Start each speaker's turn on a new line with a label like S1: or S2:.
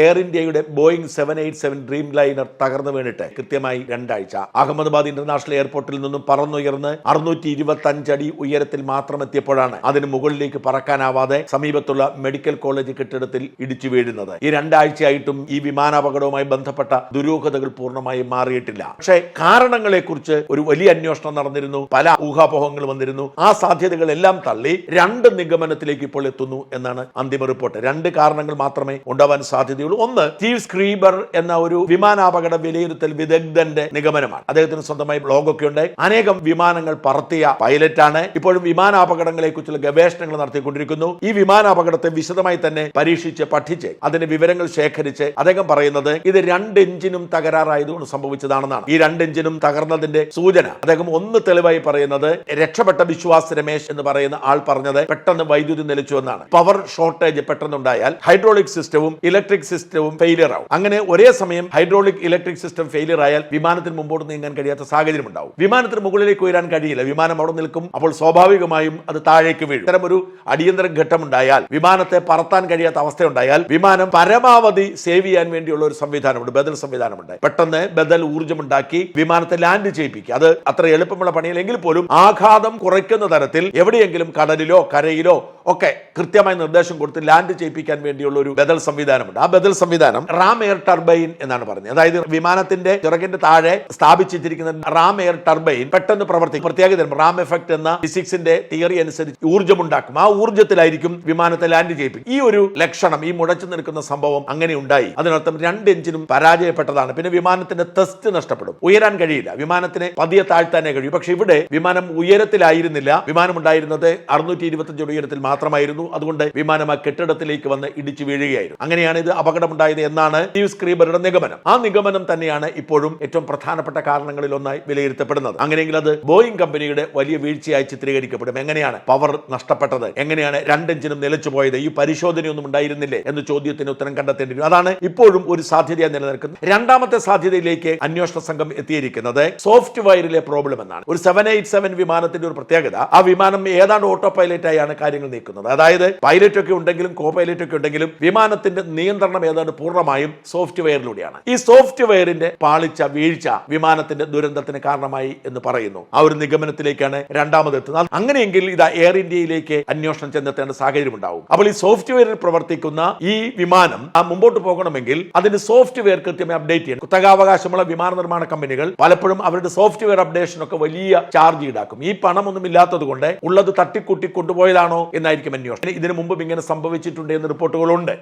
S1: Air ഇന്ത്യയുടെ Boeing seven eight seven Dreamliner തകർന്നു വീണിട്ട് കൃത്യമായി രണ്ടാഴ്ച. അഹമ്മദാബാദ് ഇന്റർനാഷണൽ എയർപോർട്ടിൽ നിന്നും പറന്നുയർന്ന് അറുന്നൂറ്റി ഇരുപത്തി അഞ്ചടി ഉയരത്തിൽ മാത്രം എത്തിയപ്പോഴാണ് അതിന് മുകളിലേക്ക് പറക്കാനാവാതെ സമീപത്തുള്ള മെഡിക്കൽ കോളേജ് കെട്ടിടത്തിൽ ഇടിച്ചു വീഴുന്നത്. ഈ രണ്ടാഴ്ചയായിട്ടും ഈ വിമാനാപകടവുമായി ബന്ധപ്പെട്ട ദുരൂഹതകൾ പൂർണമായും മാറിയിട്ടില്ല. പക്ഷേ കാരണങ്ങളെക്കുറിച്ച് ഒരു വലിയ അന്വേഷണം നടന്നിരുന്നു. പല ഊഹാപോഹങ്ങൾ വന്നിരുന്നു. ആ സാധ്യതകളെല്ലാം തള്ളി രണ്ട് നിഗമനത്തിലേക്ക് ഇപ്പോൾ എത്തുന്നു എന്നാണ് അന്തിമ റിപ്പോർട്ട്. രണ്ട് കാരണങ്ങൾ മാത്രമേ ഉണ്ടാവാൻ സാധ്യതയുള്ളൂ. ഒന്ന് സ്റ്റീവ് സ്ക്രീബർ എന്ന ഒരു വിമാനാപകട വിലയിരുത്തൽ വിദഗ്ധന്റെ നിഗമനമാണ്. അദ്ദേഹത്തിന് സ്വന്തമായി ബ്ലോഗൊക്കെ ഉണ്ട്. അനേകം വിമാനങ്ങൾ പറത്തിയ പൈലറ്റാണ്. ഇപ്പോഴും വിമാനാപകടങ്ങളെ കുറിച്ചുള്ള ഗവേഷണങ്ങൾ നടത്തിക്കൊണ്ടിരിക്കുന്നു. ഈ വിമാനാപകടത്തെ വിശദമായി തന്നെ പരീക്ഷിച്ച് പഠിച്ച് അതിന്റെ വിവരങ്ങൾ ശേഖരിച്ച് അദ്ദേഹം പറയുന്നത് ഇത് രണ്ട് എഞ്ചിനും തകരാറായതുകൊണ്ട് സംഭവിച്ചതാണെന്നാണ്. ഈ രണ്ട് എഞ്ചിനും തകർന്നതിന്റെ സൂചന അദ്ദേഹം ഒന്ന് തെളിവായി പറയുന്നത് രക്ഷപ്പെട്ട വിശ്വാസ രമേശ് എന്ന് പറയുന്ന ആൾ പറഞ്ഞത് പെട്ടെന്ന് വൈദ്യുതി നിലച്ചു എന്നാണ് പവർ ഷോർട്ടേജ് പെട്ടെന്നുണ്ടായാൽ ഹൈഡ്രോളിക് സിസ്റ്റവും ഇലക്ട്രിക് സിസ്റ്റവും ഫെയിലിയർ ആവും. അങ്ങനെ ഒരേ സമയം ഹൈഡ്രോളിക് ഇലക്ട്രിക് സിസ്റ്റം ഫെയിലിയർ ആയാൽ വിമാനത്തിന് മുമ്പോട്ട് നീങ്ങാൻ കഴിയാത്ത സാഹചര്യം ഉണ്ടാവും. വിമാനത്തിന് മുകളിലേക്ക് ഉയരാൻ കഴിയില്ല. വിമാനം അവിടെ നിൽക്കും. അപ്പോൾ സ്വാഭാവികമായും അത് താഴേക്ക് വീഴും. ഇത്തരം ഒരു അടിയന്തര ഘട്ടമുണ്ടായാൽ വിമാനത്തെ പറത്താൻ കഴിയാത്ത അവസ്ഥ ഉണ്ടായാൽ വിമാനം പരമാവധി സേവ് ചെയ്യാൻ വേണ്ടിയുള്ള ഒരു സംവിധാനമുണ്ട്. ബദൽ സംവിധാനമുണ്ട്. പെട്ടെന്ന് ബദൽ ഊർജമുണ്ടാക്കി വിമാനത്തെ ലാൻഡ് ചെയ്യിപ്പിക്കുക. അത് അത്ര എളുപ്പമുള്ള പണിയില്ലെങ്കിൽ പോലും ആഘാതം കുറയ്ക്കുന്ന തരത്തിൽ എവിടെയെങ്കിലും കടലിലോ കരയിലോ ഒക്കെ കൃത്യമായി നിർദ്ദേശം കൊടുത്ത് ലാൻഡ് ചെയ്യിപ്പിക്കാൻ വേണ്ടിയുള്ള ഒരു ബദൽ സംവിധാനമുണ്ട്. ആ ബദൽ സംവിധാനം റാം എയർ ടർബൈൻ എന്നാണ് പറഞ്ഞത്. അതായത് വിമാനത്തിന്റെ ചിറകിന്റെ താഴെ സ്ഥാപിച്ചിരിക്കുന്ന റാം എയർ ടർബൈൻ പെട്ടെന്ന് പ്രവർത്തിക്കും. പ്രത്യേകത റാം എഫക്ട് എന്ന ഫിസിക്സിന്റെ തിയറി അനുസരിച്ച് ഊർജം ഉണ്ടാക്കും ആ ഊർജത്തിലായിരിക്കും വിമാനത്തെ ലാൻഡ് ചെയ്യിപ്പിക്കും. ഈ ഒരു ലക്ഷണം ഈ മുടച്ചു നിൽക്കുന്ന സംഭവം അങ്ങനെ ഉണ്ടായി. അതിനർത്ഥം രണ്ട് എഞ്ചിനും പരാജയപ്പെട്ടതാണ്. പിന്നെ വിമാനത്തിന്റെ തെസ്റ്റ് നഷ്ടപ്പെടും. ഉയരാൻ കഴിയില്ല. വിമാനത്തിനെ പതിയെ താഴ്ത്താനേ കഴിയും. പക്ഷെ ഇവിടെ വിമാനം ഉയരത്തിലായിരുന്നില്ല. വിമാനം ഉണ്ടായിരുന്നത് അറുന്നൂറ്റി ഇരുപത്തി ഉയരത്തിൽ മാത്രമായിരുന്നു. അതുകൊണ്ട് വിമാനം ആ കെട്ടിടത്തിലേക്ക് വന്ന് ഇടിച്ചു വീഴുകയായിരുന്നു. അങ്ങനെയാണ് ഇത് അപകടമുണ്ടായത് എന്നാണ് സ്റ്റീവ് സ്ക്രീബറുടെ നിഗമനം. ആ നിഗമനം തന്നെയാണ് ഇപ്പോഴും ഏറ്റവും പ്രധാനപ്പെട്ട കാരണങ്ങളിൽ ഒന്നായി വിലയിരുത്തപ്പെടുന്നത്. അങ്ങനെയെങ്കിൽ അത് ബോയിങ് കമ്പനിയുടെ വലിയ വീഴ്ചയായി ചിത്രീകരിക്കപ്പെടും. എങ്ങനെയാണ് പവർ നഷ്ടപ്പെട്ടത്? എങ്ങനെയാണ് രണ്ടെഞ്ചിനും നിലച്ചു പോയത് ഈ പരിശോധനയൊന്നും ഉണ്ടായിരുന്നില്ലേ എന്ന ചോദ്യത്തിന് ഉത്തരം കണ്ടെത്തേണ്ടി വരും. അതാണ് ഇപ്പോഴും ഒരു സാധ്യതയായി നിലനിൽക്കുന്നത്. രണ്ടാമത്തെ സാധ്യതയിലേക്ക് അന്വേഷണ സംഘം എത്തിയിരിക്കുന്നത് സോഫ്റ്റ് സോഫ്റ്റ്വെയറിലെ പ്രോബ്ലം എന്നാണ്. ഒരു സെവൻ എയ്റ്റ് സെവൻ വിമാനത്തിന്റെ ഒരു പ്രത്യേകത. ആ വിമാനം ഏതാണ്ട് ഓട്ടോ പൈലറ്റ് ആയാണ് കാര്യങ്ങൾ നീക്കുന്നത്. അതായത് പൈലറ്റ് ഒക്കെ ഉണ്ടെങ്കിലും കോ പൈലറ്റ് ഒക്കെ ഉണ്ടെങ്കിലും വിമാനത്തിന്റെ നിയന്ത്രണം ഏതാണ്ട് പൂർണമായും സോഫ്റ്റ്വെയറിലൂടെയാണ്. ഈ സോഫ്റ്റ്വെയറിന്റെ പാളിച്ച വീഴ്ച വിമാനത്തിന്റെ ദുരന്തത്തിന് കാരണമായി എന്ന് പറയുന്നു. ആ ഒരു നിഗമനത്തിലേക്കാണ് രണ്ടാമതെത്തുന്നത് അങ്ങനെയെങ്കിൽ ഇത് എയർ ഇന്ത്യയിലേക്ക് അന്വേഷണം ചെന്നെത്തേണ്ട സാഹചര്യം ഉണ്ടാവും. അപ്പോൾ ഈ സോഫ്റ്റ്വെയറിൽ പ്രവർത്തിക്കുന്ന ഈ വിമാനം ആ മുമ്പോട്ട് പോകണമെങ്കിൽ അതിന്റെ സോഫ്റ്റ്വെയർ കൃത്യമായി അപ്ഡേറ്റ് ചെയ്യണം. കുത്തകാവകാശമുള്ള വിമാന നിർമ്മാണ കമ്പനികൾ പലപ്പോഴും അവരുടെ സോഫ്റ്റ്വെയർ അപ്ഡേഷൻ ഒക്കെ വലിയ ചാർജ് ഈടാക്കും. ഈ പണമൊന്നും ഇല്ലാത്തത് കൊണ്ട് ഉള്ളത് തട്ടിക്കൂട്ടി കൊണ്ടുപോയതാണോ എന്നായിരിക്കും അന്വേഷണം. ഇതിനു മുമ്പും ഇങ്ങനെ സംഭവിച്ചിട്ടുണ്ട് എന്ന് റിപ്പോർട്ടുകളുണ്ട്.